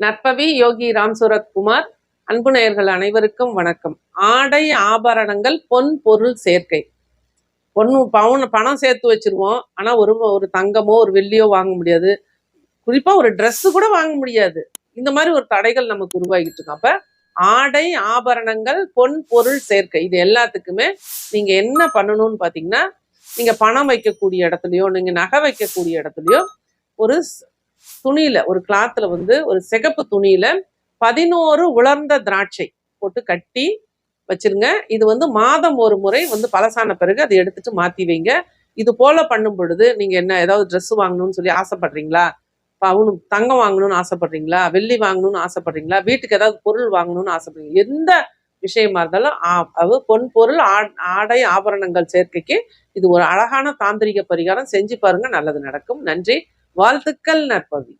நற்பவி யோகி ராம் சூரத்குமார் அன்பு நேயர்கள் அனைவருக்கும் வணக்கம். ஆடை ஆபரணங்கள் பொன் பொருள் சேர்க்கை. பொண்ணு பவுன் பணம் சேர்த்து வச்சிருவோம். ஆனால் ஒரு ஒரு தங்கமோ ஒரு வெள்ளியோ வாங்க முடியாது. குறிப்பாக ஒரு ட்ரெஸ்ஸு கூட வாங்க முடியாது. இந்த மாதிரி ஒரு தடைகள் நமக்கு உருவாகிட்டு இருக்கோம் அப்ப ஆடை ஆபரணங்கள் பொன் பொருள் சேர்க்கை இது எல்லாத்துக்குமே நீங்கள் என்ன பண்ணணும்னு பார்த்தீங்கன்னா நீங்கள் பணம் வைக்கக்கூடிய இடத்துலையோ நீங்கள் நகை வைக்கக்கூடிய இடத்துலையோ ஒரு துணியில ஒரு கிளாத்ல வந்து ஒரு சிகப்பு துணியில பதினோரு உலர்ந்த திராட்சை போட்டு கட்டி வச்சிருங்க. இது வந்து மாதம் ஒரு முறை வந்து பழசான பிறகு அதை எடுத்துட்டு மாத்தி வைங்க. இது போல பண்ணும் பொழுது நீங்க என்ன ஏதாவது ட்ரெஸ் வாங்கணும்னு சொல்லி ஆசைப்படுறீங்களா? பவுனு தங்கம் வாங்கணும்னு ஆசைப்படுறீங்களா? வெள்ளி வாங்கணும்னு ஆசைப்படுறீங்களா? வீட்டுக்கு ஏதாவது பொருள் வாங்கணும்னு ஆசைப்படுறீங்க எந்த விஷயமா இருந்தாலும் அது பொன் பொருள் ஆடை ஆபரணங்கள் சேர்க்கைக்கு இது ஒரு அழகான தாந்திரிக பரிகாரம். செஞ்சு பாருங்க நல்லது நடக்கும். நன்றி. வாழ்த்துக்கள் நற்பவி.